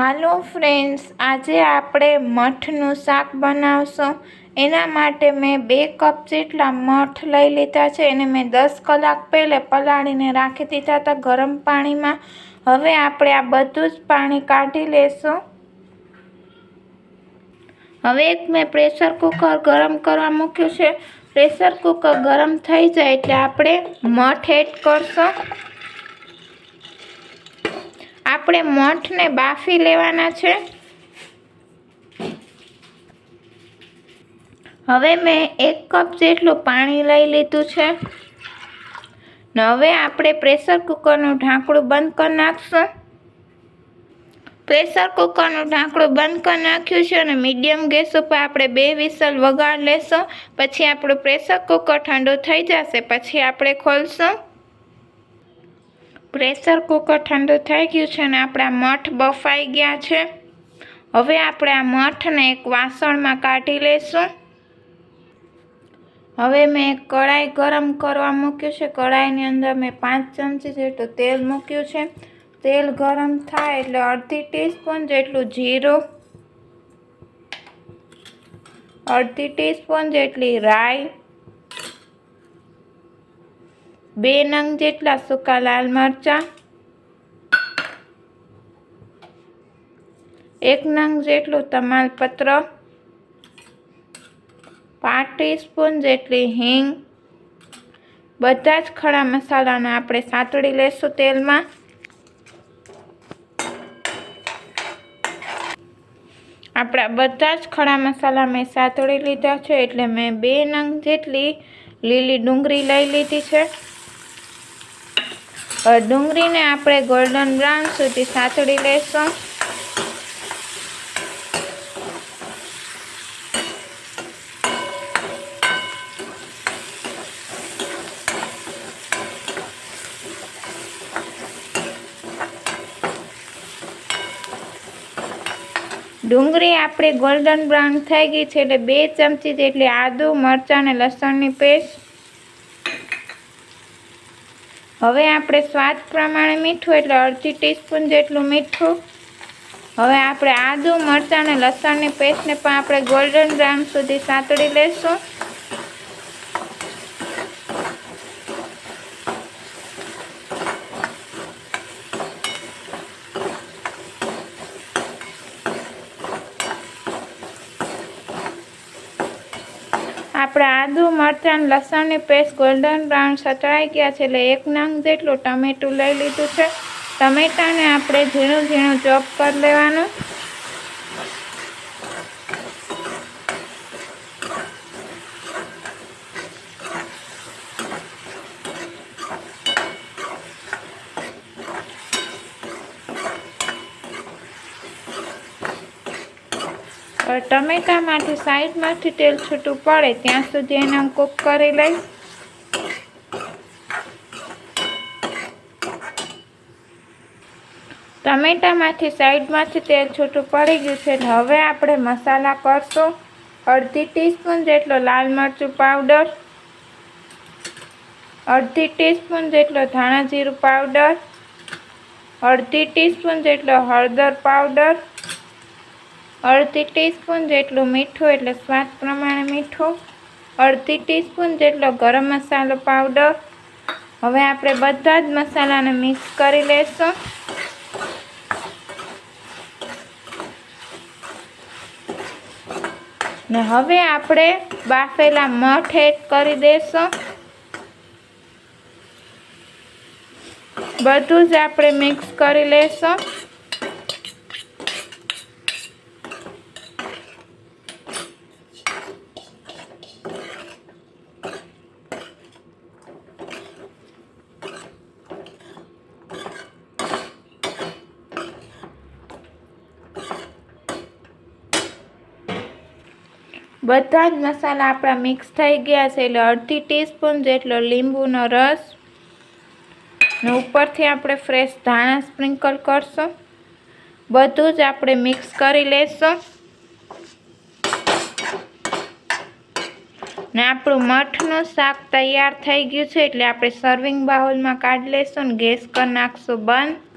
હાલો friends, આજે આપણે મઠનું શાક બનાવશું. એના માટે મેં બે કપ જેટલા મઠ લઈ લીધા છે. એને મેં દસ કલાક પહેલાં પલાળીને રાખી દીધા હતા ગરમ પાણીમાં. હવે આપણે આ બધું જ પાણી કાઢી લેશું. હવે એક મેં પ્રેશર કુકર ગરમ કરવા મૂક્યું છે. પ્રેશર કુકર ગરમ થઈ જાય એટલે આપણે મઠ એડ કરશું. આપણે મઠને બાફી લેવાના છે. હવે મેં એક કપ જેટલું પાણી લઈ લીધું છે. ને હવે આપણે પ્રેશર કુકરનું ઢાંકણું બંધ કરી નાખશું. પ્રેશર કુકરનું ઢાંકણું બંધ કરી નાખ્યું છે અને મીડિયમ ગેસ ઉપર આપણે બે વિસલ વગાડ લેશું. પછી આપણું પ્રેશર કુકર ઠંડુ થઈ જશે. પછી આપણે ખોલશું. પ્રેશર કુકર ઠંડુ થઈ ગયું છે અને આપણા મઠ બફાઈ ગયા છે. હવે આપણે આ મઠને એક વાસણમાં કાઢી લઈશું. હવે મેં કઢાઈ ગરમ કરવા મૂક્યું છે. કઢાઈની અંદર મેં પાંચ ચમચી જેટલું તેલ મૂક્યું છે. તેલ ગરમ થાય એટલે અડધી ટીસ્પૂન જેટલું જીરું, અડધી ટીસ્પૂન જેટલી રાઈ બે નંગ જેટલા સૂકા લાલ મરચાં. એક નંગ જેટલું તમાલપત્ર. પાંચ ટીસ્પૂન જેટલી હિંગ. બધા જ ખડા મસાલાને આપણે સાંતળી લેશું તેલમાં. આપણા બધા જ ખડા મસાલા મેં સાતળી લીધા છે, એટલે મેં બે નંગ જેટલી લીલી ડુંગળી લઈ લીધી છે. ડુંગળીને આપણે ગોલ્ડન બ્રાઉન સુધી સાતળી લઈશું. ડુંગળી આપણે ગોલ્ડન બ્રાઉન થઈ ગઈ છે એટલે બે ચમચી જેટલી આદુ, મરચાં અને લસણની પેસ્ટ હવે આપણે સ્વાદ પ્રમાણે મીઠું એટલે અડધી ટીસ્પૂન જેટલું મીઠું. હવે આપણે આદું, મરચાં અને લસણની પેસ્ટને પણ આપણે ગોલ્ડન બ્રાઉન સુધી સાંતળી લઈશું આપણે આદુ, મરચાં લસણની પેસ્ટ ગોલ્ડન બ્રાઉન સતળાઈ ગયા છે એટલે એક નંગ જેટલું ટમેટું લઈ લીધું છે. ટમેટાને આપણે ઝીણું ઝીણું ચોપ કરી લેવાનું. ટમેટામાંથી સાઈડમાંથી તેલ છૂટું પડે ત્યાં સુધી એને કૂક કરી લઈ ટમેટામાંથી સાઈડમાંથી તેલ છૂટું પડી ગયું છે હવે આપણે મસાલા કરશું. અડધી ટીસ્પૂન જેટલો લાલ મરચું પાવડર, અડધી ટીસ્પૂન જેટલો ધાણા જીરું પાવડર, અડધી ટીસ્પૂન જેટલો હળદર પાવડર અડધી ટીસ્પૂન જેટલું મીઠું એટલે સ્વાદ પ્રમાણે મીઠું. અડધી ટીસ્પૂન જેટલો ગરમ મસાલો પાવડર. હવે આપણે બધા જ મસાલાને મિક્સ કરી લેશું. ને હવે આપણે બાફેલા મઠ એડ કરી દેશું. બધું જ આપણે મિક્સ કરી લઈશું બધા જ મસાલા આપણા મિક્સ થઈ ગયા છે. એટલે અડધી ટીસ્પૂન જેટલો લીંબુનો રસ ને ઉપરથી આપણે ફ્રેશ ધાણા સ્પ્રિંકલ કરશું. બધું જ આપણે મિક્સ કરી લેશું. ને આપણું મઠનું શાક તૈયાર થઈ ગયું છે. એટલે આપણે સર્વિંગ બાઉલમાં કાઢી લેશું ને ગેસ કરી નાખશું બંધ.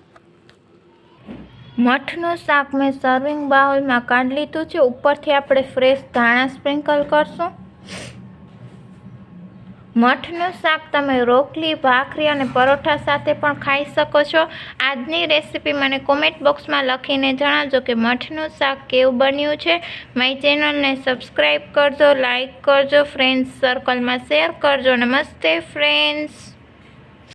મઠનું શાક મેં સર્વિંગ બાઉલમાં કાઢી લીધું છે. ઉપરથી આપણે ફ્રેશ ધાણા સ્પ્રિંકલ કરશું. મઠનું શાક તમે રોટલી, ભાખરી અને પરોઠા સાથે પણ ખાઈ શકો છો. આજની રેસીપી મને કોમેન્ટ બોક્સમાં લખીને જણાવજો કે મઠનું શાક કેવું બન્યું છે. મારી ચેનલને સબસ્ક્રાઈબ કરજો લાઈક કરજો ફ્રેન્ડ્સ સર્કલમાં શેર કરજો. નમસ્તે ફ્રેન્ડ્સ